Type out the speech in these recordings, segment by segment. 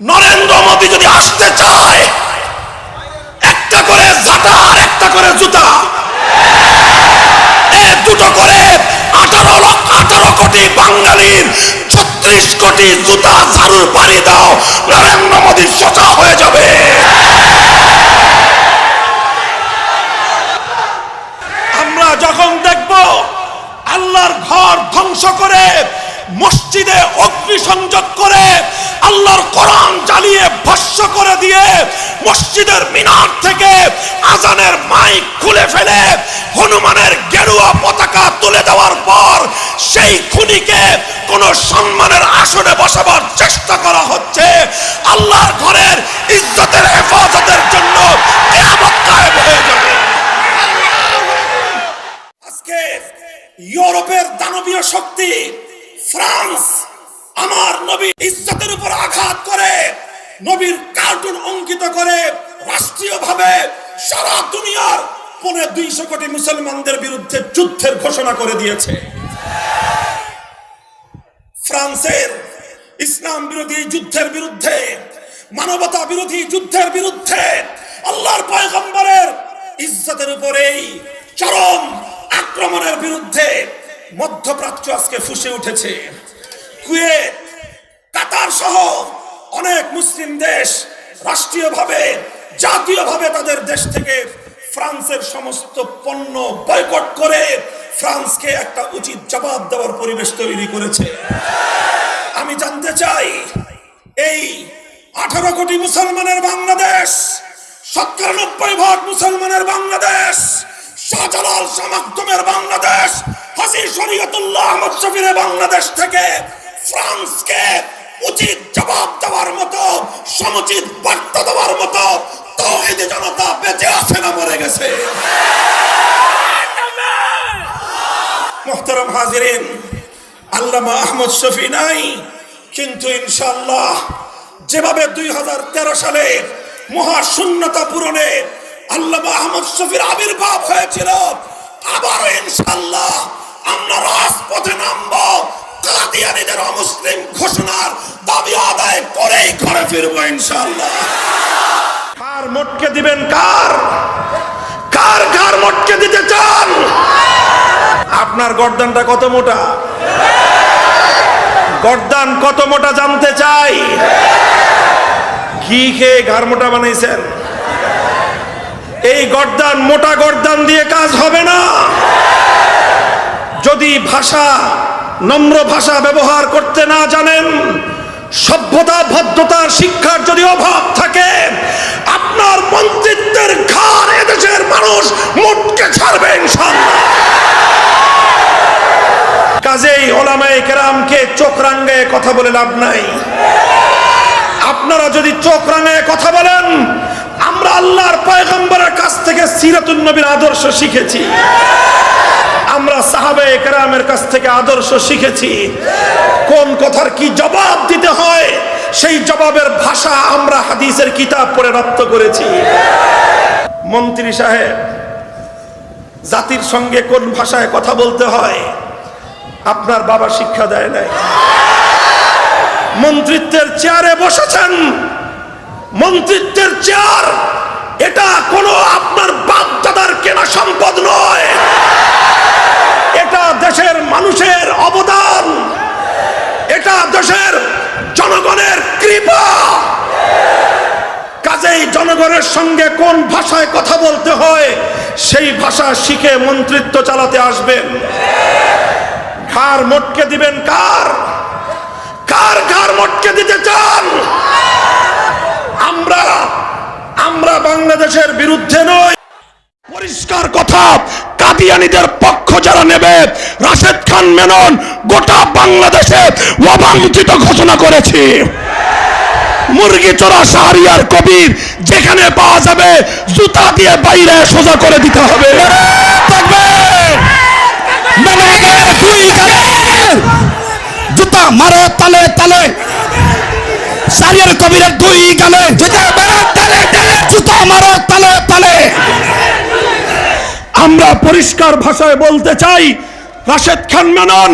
নরেন্দ্র মোদী যদি আসতে চায়, একটা করে জাতা আর একটা করে জুতা। দুটো করে আঠারো আঠারো কোটি বাঙালির ছত্রিশ কোটি জুতা ঝাড়ুর পাড়ি দাও নরেন্দ্র মোদী সোজা হয়ে যাবে আমরা যখন দেখব আল্লাহর ঘর ধ্বংস করে মসজিদে অগ্নিসংযোগ করে আল্লাহর কোরআন জ্বালিয়ে ভস্য করে দিয়ে মসজিদের মিনার থেকে আজানের মাইক খুলে ফেলে হনুমানের গেরুয়া পতাকা তুলে দেওয়ার পর সেই খুনিকে কোন সম্মানের আসনে বসাবার চেষ্টা করা হচ্ছে। আল্লাহর ঘরের ইজ্জতের হেফাজতের জন্য ইউরোপের দানবীয় শক্তি ফ্রান্স আমার নবী ইজ্জতের উপর আঘাত করে, নবীর কার্টুন অঙ্কিত করে, রাষ্ট্রীয়ভাবে সারা দুনিয়ার পৌনে দুইশো কোটি মুসলমানদের বিরুদ্ধে যুদ্ধের ঘোষণা করে দিয়েছে। ফ্রান্সের ইসলাম বিরোধী যুদ্ধের বিরুদ্ধে, মানবতা বিরোধী যুদ্ধের বিরুদ্ধে আল্লাহর পয়গম্বরের ইজ্জতের উপরেই চরম আক্রমণের বিরুদ্ধে মধ্যপ্রাচ্য আজকে ফুসে উঠেছে। কুয়েত, কাতার সহ অনেক মুসলিম দেশ রাষ্ট্রীয়ভাবে, জাতীয়ভাবে তাদের দেশ থেকে ফ্রান্সের সমস্ত পণ্য বয়কট করে ফ্রান্সকে একটা উচিত জবাব দেওয়ার পরিবেশ তৈরি করেছে। আমি জানতে চাই, এই আঠারো কোটি মুসলমানের বাংলাদেশ শতকরা নব্বই ভাগ মুসলমানের বাংলাদেশ শাহজালাল সামাক্তমের বাংলাদেশ হাসি শরীয়তুল্লাহ আহমদ শফিরের বাংলাদেশ থেকে ফ্রান্সকে উচিত জবাব দেওয়ার মতো, সমুচিত বার্তা দেওয়ার মতো তৌহিদি জনতা বেঁচে আছে না মরে গেছে। মোহতারাম হাজিরিন, আল্লামা আহমদ শফি নাই, কিন্তু ইনশাল্লাহ যেভাবে দুই হাজার তেরো সালে মহাশূন্যতা পূরণে আল্লামা আহমদ শফির আবির্ভাব হয়েছিল। আবারও ইনশাল্লাহ আমরা রাজপথে নামব। কাদিয়ানিদের অমুসলিম ঘোষণার দাবি আদায় করেই ঘরে ফিরবো ইনশাল্লাহ কার মোটকে দিবেন কার? কার কার মোটকে দিতে চান? আপনার গর্দানটা কত মোটা? গর্দান কত মোটা জানতে চাই? ঘি খেয়ে ঘাড় মোটা বানাইছেন? এই গর্দান, মোটা গর্দান দিয়ে কাজ হবে না। যদি ভাষা, নম্র ভাষা ব্যবহার করতে না জানেন, সভ্যতা ভদ্রতার শিক্ষার যদি অভাব থাকে, আপনার মন্ত্রিত্বের ঘাড় এদেশের মানুষ মুটকে ছাড়বে ইনশাল্লাহ কাজেই ওলামায়ে কেরামকে চোখ রাঙ্গায় কথা বলে লাভ নাই। আপনারা যদি চোখ রাঙায় কথা বলেন, আমরা আল্লাহর পয়গম্বরের কাছ থেকে সিরাতুন নবীর আদর্শ শিখেছি। আমরা সাহাবে কেরামের কাছ থেকে আদর্শ শিখেছি। কোন কথার কি জবাব দিতে হয়, সেই জবাবের ভাষা আমরা হাদিসের কিতাব পড়ে রপ্ত করেছি। মন্ত্রী সাহেব, জাতির সঙ্গে কোন ভাষায় কথা বলতে হয়, আপনার বাবা শিক্ষা দেয় নাই। মন্ত্রিত্বের চেয়ারে বসেছেন, মন্ত্রিত্বের চেয়ার এটা কোনো আপনার বাপ দাদার কেনা সম্পদ নয়। এটা দেশের মানুষের অবদান। এটা দেশের জনগণের কৃপা। কাজেই জনগণের সঙ্গে কোন ভাষায় কথা বলতে হয়, সেই ভাষা শিখে মন্ত্রিত্ব চালাতে আসবেন। ঘাড় মোটকে দিবেন কার? কার ঘাড় মোটকে দিতে চান? আমরা আমরা বাংলাদেশের বিরুদ্ধে নই। পরিষ্কার কথা, কাদিয়ানিদের পক্ষ যারা নেবে, রাশেদ খান মেনন গোটা বাংলাদেশে অবাঞ্ছিত ঘোষণা করেছে। মুরগি চোরা শাহরিয়ার কবির যেখানে পাওয়া যাবে, জুতা দিয়ে বাইরে সোজা করে দিতে হবে। জুতা মারো, তালে তালে। শাহরিয়ার কবিরের দুই গালে জুতা মারো তালে তালে। জুতা মারো তালে তালে। আমরা পরিষ্কার ভাষায় বলতে চাই রাশেদ খান মেনন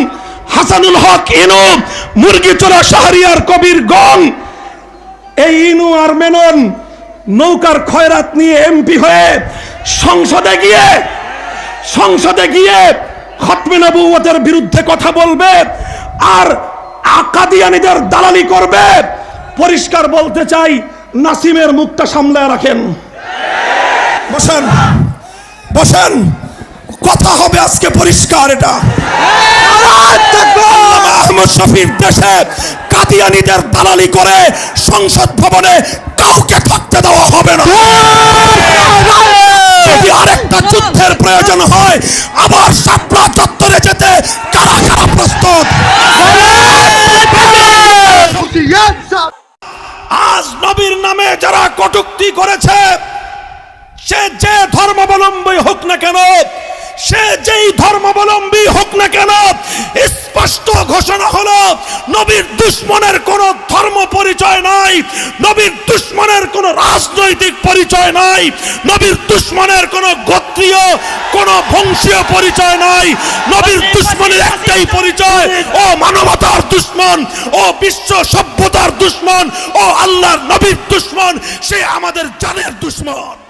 হাসানুল হক ইনু মুরগি চোরা শাহরিয়ার কবির গং এই ইনু আর মেনন নৌকার খয়রাত নিয়ে এমপি হয়ে সংসদে গিয়ে সংসদে গিয়ে খতমে নবুয়তের বিরুদ্ধে কথা বলবে আর আকাদিয়ানিদের দালালি করবে। পরিষ্কার বলতে চাই নাসিমের মুখটা সামলায় রাখেন। বসেন বসেন কথা হবে আজকে পরিষ্কার এটা। আল্লামা আহমদ শফির দেশে কাদিয়ানিদের দালালি করে সংসদ ভবনে কাউকে থাকতে দেওয়া হবে না। যদি আরেকটা যুদ্ধের প্রয়োজন হয় আবার সাপলা চত্বরে যেতে কারা কারা প্রস্তুত? নবীর নামে যারা কটুক্তি করেছে সে যে ধর্মাবলম্বী হোক না কেন সে যেই ধর্মাবলম্বী হোক না কেন, স্পষ্ট ঘোষণা হলো, নবীর দুশ্মনের কোন ধর্ম পরিচয় নাই, নবীর দুশ্মনের কোন রাজনৈতিক পরিচয় নাই, নবীর দুশ্মনের কোন গোত্রীয়, কোন বংশীয় পরিচয় নাই, নবীর দুশ্মনের একটাই পরিচয়, ও মানবতার দুশ্মন, ও বিশ্ব সভ্যতার দুশ্মন, ও আল্লাহর নবীর দুশ্মন, সে আমাদের জানের দুশ্মন।